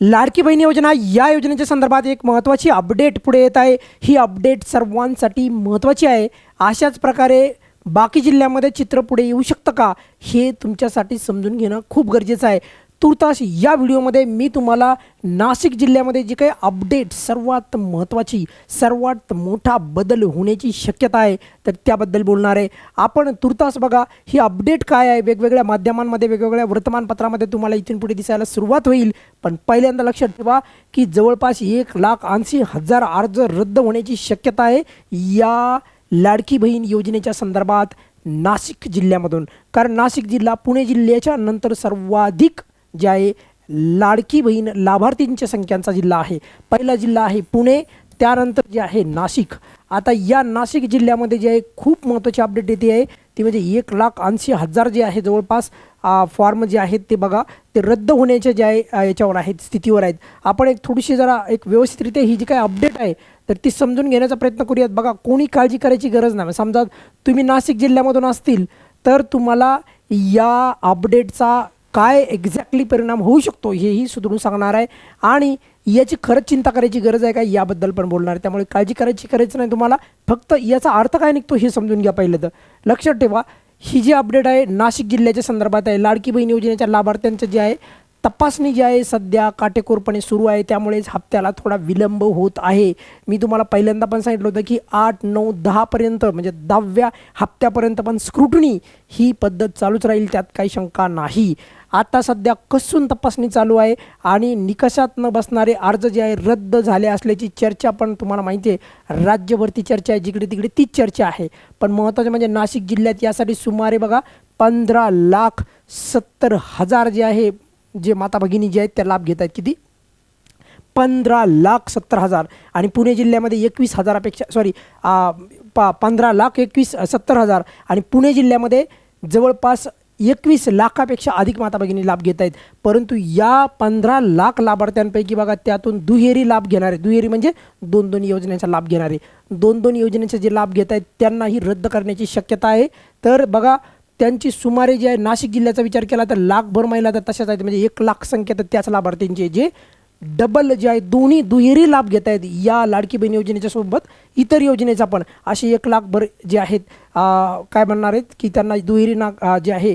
लाडकी बहीण योजना या योजनेच्या संदर्भात एक महत्त्वाची अपडेट पुढे येत आहे. ही अपडेट सर्वांसाठी महत्त्वाची आहे. अशाच प्रकारे बाकी जिल्ह्यामध्ये चित्र पुढे येऊ शकतं का हे तुमच्यासाठी समजून घेणं खूप गरजेचं आहे. तुर्तास या व्हिडिओमध्ये मी तुम्हाला नाशिक जिल्ह्यामध्ये जी काही अपडेट सर्वात महत्त्वाची सर्वात मोठा बदल होण्याची शक्यता आहे तर त्याबद्दल बोलणार आहे. आपण तुर्तास बघा ही अपडेट काय आहे? वेगवेगळ्या माध्यमांमध्ये वेगवेगळ्या वर्तमानपत्रामध्ये तुम्हाला इथून पुढे दिसायला सुरुवात होईल. पण पहिल्यांदा लक्षात ठेवा की जवळपास एक लाख ऐंशी हजार अर्ज रद्द होण्याची शक्यता आहे या लाडकी बहीण योजनेच्या संदर्भात नाशिक जिल्ह्यामधून. कारण नाशिक जिल्हा पुणे जिल्ह्याच्या नंतर सर्वाधिक जे आहे लाडकी बहीण लाभार्थींच्या संख्यांचा जिल्हा आहे. पहिला जिल्हा आहे पुणे त्यानंतर जे आहे नाशिक. आता या नाशिक जिल्ह्यामध्ये जे आहे खूप महत्त्वाची अपडेट येते आहे. ती म्हणजे एक लाख ऐंशी हजार जे आहे जवळपास फॉर्म जे आहेत ते बघा ते रद्द होण्याच्या जे आहे याच्यावर आहेत स्थितीवर आहेत. आपण एक थोडीशी जरा एक व्यवस्थितरित्या ही जी काही अपडेट आहे तर ती समजून घेण्याचा प्रयत्न करूयात. बघा कोणी काळजी करायची गरज नाही. समजा तुम्ही नाशिक जिल्ह्यामधून असतील तर तुम्हाला या अपडेटचा काय एक्झॅक्टली परिणाम होऊ शकतो हेही सुधरून सांगणार आहे. आणि याची खरंच चिंता करायची गरज आहे का याबद्दल पण बोलणार आहे. त्यामुळे काळजी करायची करायचं नाही तुम्हाला. फक्त याचा अर्थ काय निघतो हे समजून घ्या पहिलं तर. लक्षात ठेवा ही जी अपडेट आहे नाशिक जिल्ह्याच्या संदर्भात आहे. लाडकी बहीण योजनेच्या लाभार्थ्यांचं जे आहे तपासणी जी आहे सध्या काटेकोरपणे सुरू आहे. त्यामुळेच हप्त्याला थोडा विलंब होत आहे. मी तुम्हाला पहिल्यांदा पण सांगितलं होतं की आठ नऊ दहापर्यंत म्हणजे दहाव्या हप्त्यापर्यंत पण स्क्रुटनी ही पद्धत चालूच राहील. त्यात काही शंका नाही. आता सध्या कसून तपासणी चालू आहे आणि निकषात न बसणारे अर्ज जे आहे रद्द झाले असल्याची चर्चा पण तुम्हाला माहिती आहे. राज्यभरती चर्चा आहे जिकडे तिकडे तीच चर्चा आहे. पण महत्त्वाचं म्हणजे नाशिक जिल्ह्यात यासाठी सुमारे बघा पंधरा लाख सत्तर हजार जे आहे जे माता भगिनी जे आहेत त्या लाभ घेत आहेत. किती? पंधरा लाख सत्तर हजार. आणि पुणे जिल्ह्यामध्ये एकवीस हजारापेक्षा सॉरी पा पंधरा लाख एकवीस सत्तर हजार. आणि पुणे जिल्ह्यामध्ये जवळपास एकवीस लाखापेक्षा अधिक माता भगिनी लाभ घेत आहेत. परंतु या पंधरा लाख लाभार्थ्यांपैकी बघा त्यातून दुहेरी लाभ घेणारे दुहेरी म्हणजे दोन दोन योजनेचा लाभ घेणारे दोन दोन योजनेचे जे लाभ घेत आहेत त्यांनाही रद्द करण्याची शक्यता आहे. तर बघा त्यांची सुमारे जे आहे नाशिक जिल्ह्याचा विचार केला तर लाखभर महिला तर तशाच आहेत म्हणजे एक लाख संख्या तर त्याच लाभार्थींची जे डबल जे आहे दोन्ही दुहेरी लाभ घेत आहेत या लाडकी बहीण योजनेच्या सोबत. इतर योजनेचा पण असे एक लाखभर जे आहेत काय म्हणणार आहेत की त्यांना दुहेरी ना जे आहे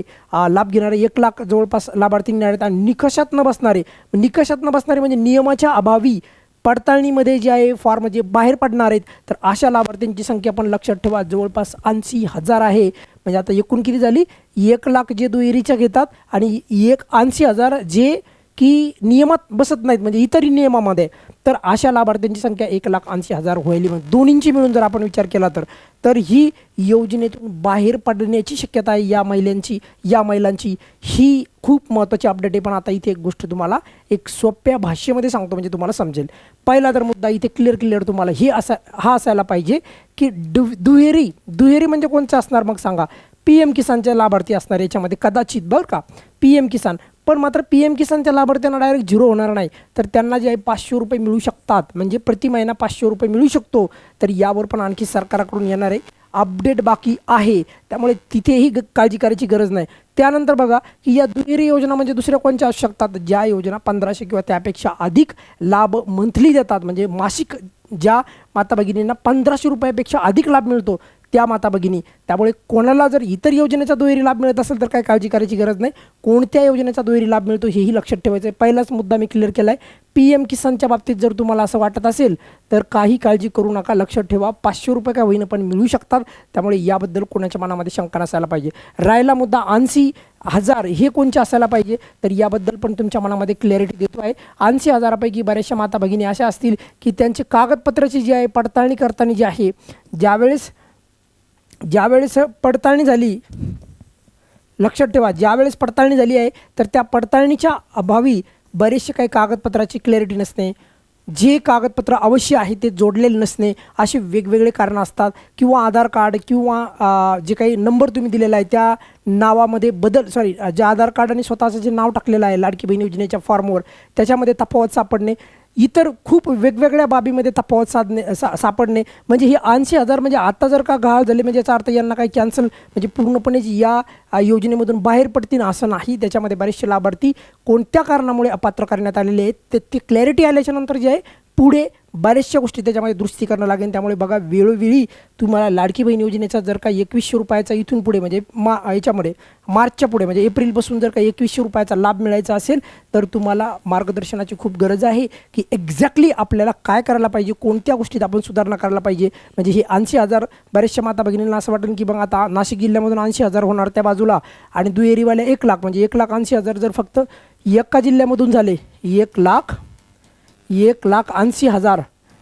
लाभ घेणारे एक लाख जवळपास लाभार्थी मिळणार आहेत आणि निकषात न बसणारे निकषात न बसणारे म्हणजे नियमाच्या अभावी पडताळणीमध्ये जे आहे फॉर्म जे बाहेर पडणार आहेत तर अशा लाभार्थ्यांची संख्या पण लक्षात ठेवा. जवळपास ऐंशी हजार आहे. म्हणजे आता एकूण किती झाली? एक लाख जे दुहेरीच्या घेतात आणि एक ऐंशी हजार जे की नियमात बसत नाहीत म्हणजे इतरही नियमामध्ये. तर अशा लाभार्थ्यांची संख्या एक लाख ऐंशी हजार होईल म्हणजे दोन्हींची मिळून जर आपण विचार केला तर तर ही योजनेतून बाहेर पडण्याची शक्यता आहे या महिलांची या महिलांची. ही खूप महत्त्वाची अपडेट आहे. पण आता इथे एक गोष्ट तुम्हाला एक सोप्या भाषेमध्ये सांगतो म्हणजे तुम्हाला समजेल. पहिला तर मुद्दा इथे क्लिअर क्लिअर तुम्हाला हे असा हा असायला पाहिजे की डु दुहेरी दुहेरी म्हणजे कोणचं असणार मग सांगा. पी एम किसानचे लाभार्थी असणार याच्यामध्ये कदाचित बरं का पी एम किसान. पण मात्र पी एम किसानच्या लाभार्थ्यांना डायरेक्ट झिरो होणार नाही. तर त्यांना जे आहे पाचशे रुपये मिळू शकतात. म्हणजे प्रति महिना पाचशे रुपये मिळू शकतो. तर यावर पण आणखी सरकारकडून येणारे अपडेट बाकी आहे. त्यामुळे तिथेही ग काळजी करायची गरज नाही. त्यानंतर बघा की या दुहेरी योजना म्हणजे दुसऱ्या कोणत्या असू शकतात? ज्या योजना पंधराशे किंवा त्यापेक्षा अधिक लाभ मंथली देतात. म्हणजे मासिक ज्या माता भगिनींना पंधराशे रुपयापेक्षा अधिक लाभ मिळतो त्या माता भगिनी. त्यामुळे कोणाला जर इतर योजनेचा दुहेरी लाभ मिळत असेल तर काय काळजी करायची गरज नाही. कोणत्या योजनेचा दुहेरी लाभ मिळतो हेही लक्षात ठेवायचं आहे पहिलाच मुद्दा मी क्लिअर केला आहे पी एम किसानच्या बाबतीत जर तुम्हाला असं वाटत असेल तर काही काळजी करू नका. लक्षात ठेवा पाचशे रुपये काय होईना पण मिळू शकतात. त्यामुळे याबद्दल कोणाच्या मनामध्ये शंका नसायला पाहिजे. राहिला मुद्दा ऐंशी हजार हे कोणचे असायला पाहिजे? तर याबद्दल पण तुमच्या मनामध्ये क्लॅरिटी देतो आहे. ऐंशी हजारापैकी बऱ्याचशा माता भगिनी अशा असतील की त्यांची कागदपत्राची जी आहे पडताळणी करताना जी आहे ज्यावेळेस ज्यावेळेस पडताळणी झाली लक्षात ठेवा ज्यावेळेस पडताळणी झाली आहे तर त्या पडताळणीच्या अभावी बरेचसे काही कागदपत्राची क्लॅरिटी नसणे जे कागदपत्र अवश्य आहे ते जोडलेले नसणे असे वेगवेगळे कारणं असतात. किंवा आधार कार्ड किंवा जे काही नंबर तुम्ही दिलेला आहे त्या नावामध्ये बदल सॉरी जे आधार कार्ड आणि स्वतःचं जे नाव टाकलेलं आहे लाडकी बहीण योजनेच्या फॉर्मवर त्याच्यामध्ये तफावत सापडणे इतर खूप वेगवेगळ्या बाबीमध्ये तफावत साधणे सा सापडणे. म्हणजे हे ऐंशी हजार म्हणजे आता जर का गहाळ झाले म्हणजे याचा अर्थ यांना काही कॅन्सल म्हणजे पूर्णपणे या योजनेमधून बाहेर पडतील असं नाही. त्याच्यामध्ये बरेचसे लाभार्थी कोणत्या कारणामुळे अपात्र करण्यात आलेले आहेत ते ती क्लॅरिटी आल्याच्यानंतर जे आहे पुढे बऱ्याचशा गोष्टी त्याच्यामध्ये दुरुस्ती करणं लागेल. त्यामुळे बघा वेळोवेळी तुम्हाला लाडकी बहीण योजनेचा जर का एकवीसशे रुपयाचा इथून पुढे म्हणजे मा याच्यामध्ये मार्चच्या पुढे म्हणजे एप्रिलपासून जर का एकवीसशे रुपयाचा लाभ मिळायचा असेल तर तुम्हाला मार्गदर्शनाची खूप गरज आहे की एक्झॅक्टली आपल्याला काय करायला पाहिजे कोणत्या गोष्टीत आपण सुधारणा करायला पाहिजे. म्हणजे हे ऐंशी हजार बऱ्याचशा माता भगिनींना असं वाटेल की मग आता नाशिक जिल्ह्यामधून ऐंशी हजार होणार त्या बाजूला आणि दुहेरीवाल्या एक लाख म्हणजे एक लाख ऐंशी हजार जर फक्त एका जिल्ह्यामधून झाले एक लाख एक लाख ऐंशी हजार.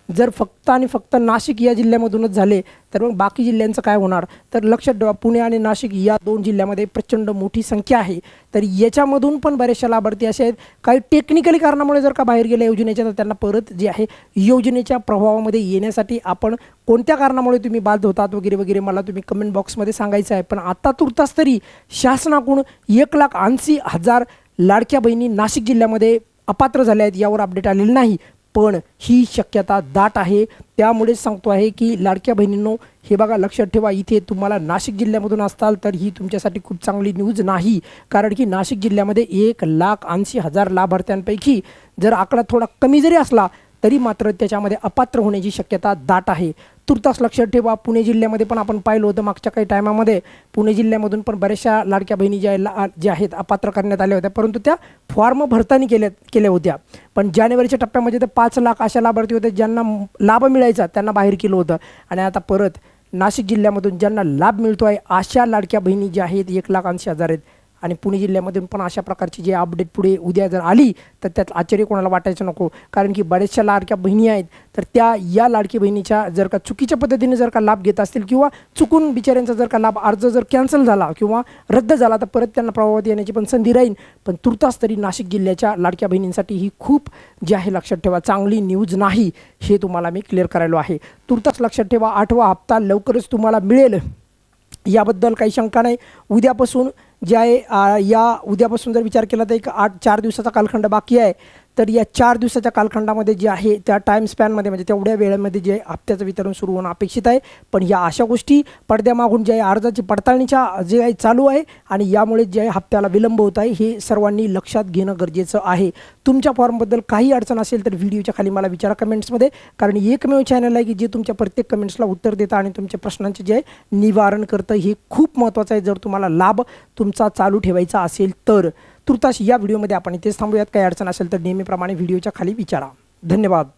जर फक्त आणि फक्त नाशिक या जिल्ह्यामधूनच झाले तर मग बाकी जिल्ह्यांचं काय होणार? तर लक्षात ठेवा पुणे आणि नाशिक या दोन जिल्ह्यामध्ये प्रचंड मोठी संख्या आहे. तर याच्यामधून पण बरेचशा लाभार्थी असे आहेत. काही टेक्निकली कारणामुळे जर का बाहेर गेल्या योजनेच्या तर त्यांना परत जे आहे योजनेच्या प्रभावामध्ये येण्यासाठी आपण कोणत्या कारणामुळे तुम्ही बाद होतात वगैरे वगैरे मला तुम्ही कमेंट बॉक्समध्ये सांगायचं आहे. पण आता तुर्तास तरी शासनाकडून एक लाख ऐंशी हजार लाडक्या बहिणी नाशिक जिल्ह्यामध्ये अपात्र झाले आहेत यावर अपडेट आलेलं नाही. पण ही शक्यता दाट आहे. त्यामुळेच सांगतो आहे की लाडक्या बहिणींनो हे बघा लक्षात ठेवा इथे तुम्हाला नाशिक जिल्ह्यामधून असताल तर ही तुमच्यासाठी खूप चांगली न्यूज नाही. कारण की नाशिक जिल्ह्यामध्ये एक लाख ऐंशी हजार लाभार्थ्यांपैकी जर आकडा थोडा कमी जरी असला तरी मात्र त्याच्यामध्ये अपात्र होण्याची शक्यता दाट आहे. तुर्तास लक्षात ठेवा. पुणे जिल्ह्यामध्ये पण आपण पाहिलं होतं मागच्या काही टायमामध्ये. पुणे जिल्ह्यामधून पण बऱ्याचशा लाडक्या बहिणी ज्या ला ज्या आहेत अपात्र करण्यात आल्या होत्या. परंतु त्या फॉर्म भरताना केल्या केल्या होत्या. पण जानेवारीच्या टप्प्यामध्ये तर पाच लाख अशा लाभार्थी होते ज्यांना लाभ मिळायचा त्यांना बाहेर केलं होतं. आणि आता परत नाशिक जिल्ह्यामधून ज्यांना लाभ मिळतो आहे अशा लाडक्या बहिणी ज्या आहेत एक लाख ऐंशी हजार आहेत. आणि पुणे जिल्ह्यामधून पण अशा प्रकारची जे अपडेट पुढे उद्या जर आली तर त्यात आश्चर्य कोणाला वाटायचं नको. कारण की बऱ्याचशा लाडक्या बहिणी आहेत तर त्या या लाडकी बहिणीच्या जर का चुकीच्या पद्धतीने जर का लाभ घेत असतील किंवा चुकून बिचाऱ्यांचा जर का लाभ अर्ज जर कॅन्सल झाला किंवा रद्द झाला तर परत त्यांना प्रभावात येण्याची पण संधी राहील. पण तुर्तास तरी नाशिक जिल्ह्याच्या लाडक्या बहिणींसाठी ही खूप जी आहे लक्षात ठेवा चांगली न्यूज नाही हे तुम्हाला मी क्लिअर करायलो आहे. तुर्तास लक्षात ठेवा आठवा हप्ता लवकरच तुम्हाला मिळेल. याबद्दल काही शंका नाही. उद्यापासून जे आहे या उद्यापासून जर विचार केला तर एक आठ चार दिवसाचा कालखंड बाकी आहे. तर या चार दिवसाच्या कालखंडामध्ये जे आहे त्या टाईम स्पॅनमध्ये म्हणजे तेवढ्या वेळेमध्ये जे हप्त्याचं वितरण सुरू होणं अपेक्षित आहे. पण या अशा गोष्टी पडद्यामागून जे आहे अर्जाची पडताळणीच्या जे आहे चालू आहे आणि यामुळे जे आहे हप्त्याला विलंब होत आहे. हे सर्वांनी लक्षात घेणं गरजेचं आहे. तुमच्या फॉर्मबद्दल काही अडचण असेल तर व्हिडिओच्या खाली मला विचारा कमेंट्समध्ये. कारण एकमेव चॅनल आहे की जे तुमच्या प्रत्येक कमेंट्सला उत्तर देतं आणि तुमच्या प्रश्नांचे जे आहे निवारण करतं. हे खूप महत्त्वाचं आहे. जर तुम्हाला लाभ तुमचा चालू ठेवायचा असेल तर. तुर्तास या व्हिडिओमध्ये आपण इथेच थांबूयात. काही अडचण असेल तर नेहमीप्रमाणे व्हिडिओच्या खाली विचारा. धन्यवाद.